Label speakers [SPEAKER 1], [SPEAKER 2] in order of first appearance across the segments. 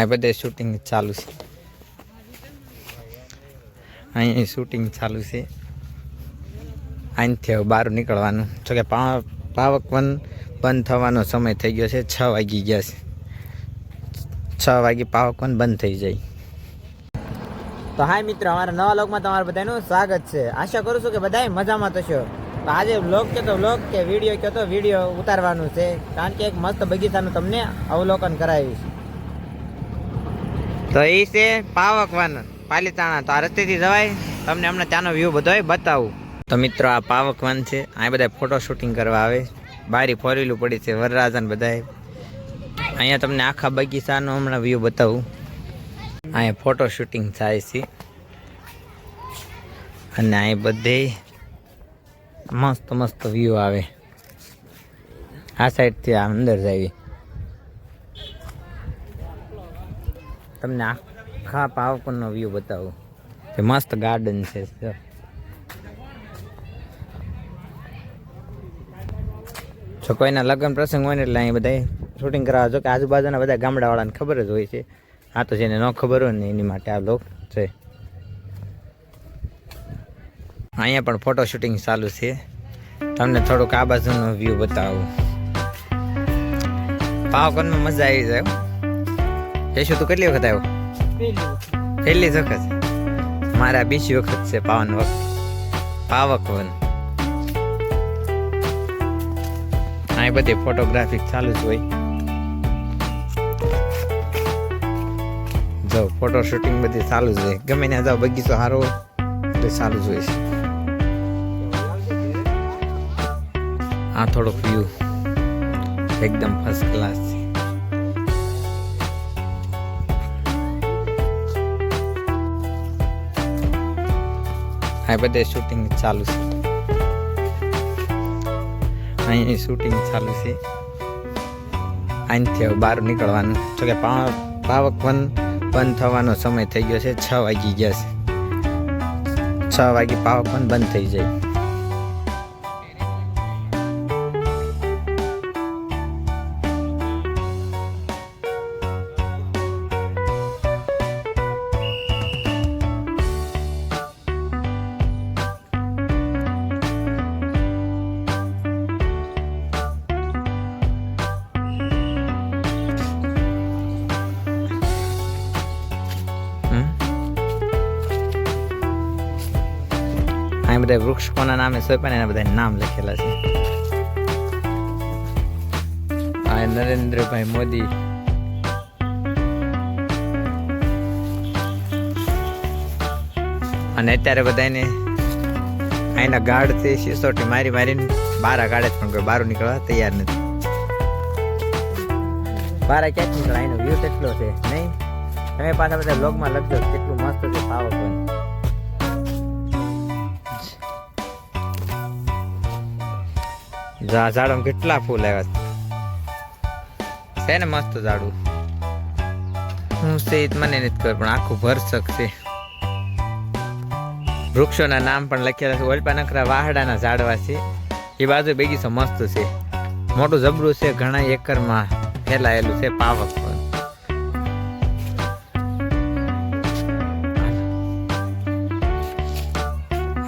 [SPEAKER 1] આ બધે શૂટિંગ ચાલુ છે. અહીં શૂટિંગ ચાલુ છે. અહીંથી હવે બહાર નીકળવાનું. જોકે પા, પાવક વન, બંધ થવાનો સમય થઈ ગયો છે, છ વાગી ગયા છે. છ વાગે પાવક વન બંધ થઈ જાય. તો હાય મિત્રો, અમારા નવા લોકમાં તમારા બધાનું સ્વાગત છે. આશા કરું છું કે બધા મજામાં થશો તો આજે વ્લોગ કે તો વ્લોગ કે વીડિયો કહેતો વીડિયો ઉતારવાનું છે. કારણ કે એક મસ્ત બગીચાનું તમને અવલોકન કરાવીશ. તો એ છે પાવક વન પાલીતાણા તો આ રસ્તેથી જવાય. તમને હમણાં ત્યાંનો વ્યૂ બધો બતાવું. તો મિત્રો, આ પાવક વન છે. અહીં બધા ફોટો શૂટિંગ કરવા આવે. બારી ફોર વ્હીલું પડી છે, વરરાજન બધાએ અહીંયા તમને આખા બગીચાનો હમણાં વ્યૂ બતાવું. અહીંયા ફોટો શૂટિંગ થાય છે. અને અહીં બધે મસ્ત મસ્ત વ્યૂ આવે. આ સાઈડથી આ અંદર જાય તમને આખા પાવકરનો વ્યૂ બતાવું. તે મસ્ત ગાર્ડન છે જો. કોઈના લગ્ન પ્રસંગ હોય ને એટલે અહીં બધા શૂટિંગ કરાવવા જો કે આજુબાજુના બધા ગામડાવાળાને ખબર જ હોય છે. આ તો જેને ન ખબર હોય ને એની માટે આ લોક છે. અહીંયા પણ ફોટો શૂટિંગ ચાલુ છે. તમને થોડુંક આ બાજુનો વ્યૂ બતાવું. પાવકરમાં મજા આવી જાય જઈશું તું કેટલી વખત આવ્યો? પહેલી વખત. મારા બીજી વખત છે પાવન વખત. પાવક વન. આ બધી ફોટોગ્રાફી ચાલુ જ હોય. જો ફોટો શૂટિંગ બધી ચાલુ જ હોય. ગમે ત્યાં જાઓ બગીચો સારો તો ચાલુ જ હોય છે. આ થોડોક વ્યૂ એકદમ ફર્સ્ટ ક્લાસ છે. આ બધે શૂટિંગ ચાલુ છે. અહીં શૂટિંગ ચાલુ છે. અહીંથી હવે બહાર નીકળવાનું. જો કે પાવક વન બંધ થવાનો સમય થઈ ગયો છે, છ વાગી ગયા છે. છ વાગે પાવક વન બંધ થઈ જાય. અહીં બધા વૃક્ષ કોના નામે છે પણ એના બધા નામ લખેલા છે. આ નરેન્દ્રભાઈ મોદી. અને અત્યારે બધાને અહીંના ગાઢથી સિસોટી મારી મારીને બારા ગાડે પણ કોઈ બહાર નીકળવા તૈયાર નથી. બારા ક્યાંક નીકળે અહીંનો વ્યૂ કેટલો છે? નહીં? તમે પાછા બધા બ્લોગમાં લખજો કેટલું મસ્ત છે પાવર વન ઝા- ઝાડમાં કેટલા ફૂલ આવ્યા છે? ને મસ્ત ઝાડું. હું છે મને નથી ખબર, પણ આખું ભરસક છે. વૃક્ષોના નામ પણ લખેલા છે. ઓલપા નકરા વાહડાના ઝાડવા છે. એ બાજુ બગીચો મસ્ત છે. મોટું જબરું છે, ઘણા એકરમાં ફેલાયેલું છે, પાવક પણ.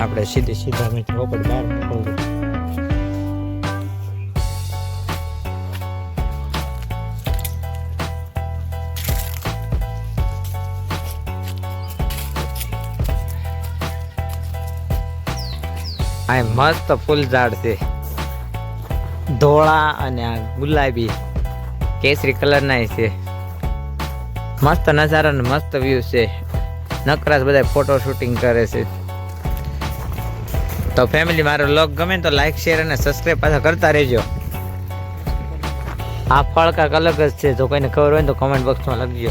[SPEAKER 1] આપણે સીધી સીધા મેં ચોપડ બહાર આ મસ્ત ફૂલ ઝાડ છે. ધોળા અને આ ગુલાબી, કેસરી કલરના છે. મસ્ત નજારો ને મસ્ત વ્યૂ છે. નકરાશ બધા ફોટો શૂટિંગ કરે છે. તો ફેમિલી મારો લોગ ગમે તો લાઈક શેર અને સબસ્ક્રાઈબ પાછા કરતા રહેજો. આ ફળ કાંક અલગ જ છે. જો કોઈને ખબર હોય તો કમેન્ટ બોક્સમાં લખજો.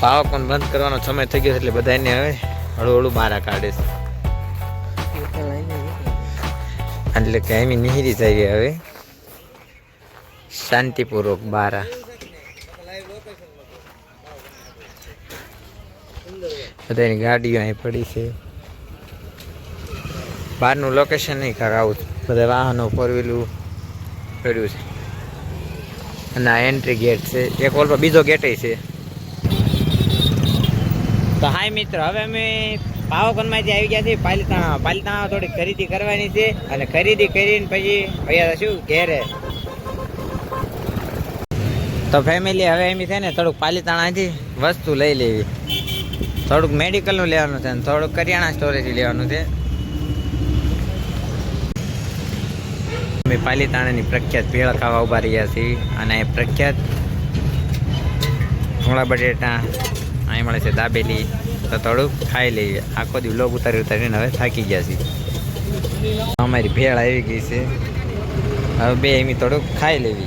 [SPEAKER 1] પાવક પણ બંધ કરવાનો સમય થઈ ગયો એટલે બધા એને હવે હળવું હળવું મારા કાઢે છે. એટલે કે એમ નિહરી જાય હવે. શાંતિપૂર્વક બારા. બધાની ગાડીઓ અહીં પડી છે. બહારનું લોકેશન નહીં કાંક આવું. બધા વાહનો ફોર વ્હીલું પડ્યું છે. અને આ એન્ટ્રી ગેટ છે. એક ઓલ પર બીજો ગેટ છે. તો હાય મિત્રો, હવે અમે પાવાગઢમાંથી આવી ગયા છે. પાલિતાણા પાલિતાણા થોડી ખરીદી કરવાની છે અને ખરીદી કરીને પછી અહીંયા શું ઘેરે. તો ફેમિલી હવે એમ છે ને થોડુંક પાલિતાણાથી વસ્તુ લઈ લેવી. થોડુંક મેડિકલનું લેવાનું છે અને થોડુંક કરિયાણા સ્ટોરેજ લેવાનું છે. અમે પાલિતાણાની પ્રખ્યાત ભેળ ખાવા ઊભા રહ્યા છીએ અને પ્રખ્યાત ભૂંગળા બટેટા અહીં મળે છે દાબેલી. તો થોડુંક ખાઈ લઈએ. આખો દી લોગ ઉતારી ઉતારીને હવે થાકી ગયા છીએ. અમારી ભેળ આવી ગઈ છે. હવે બે એમી થોડુંક ખાઈ લેવી.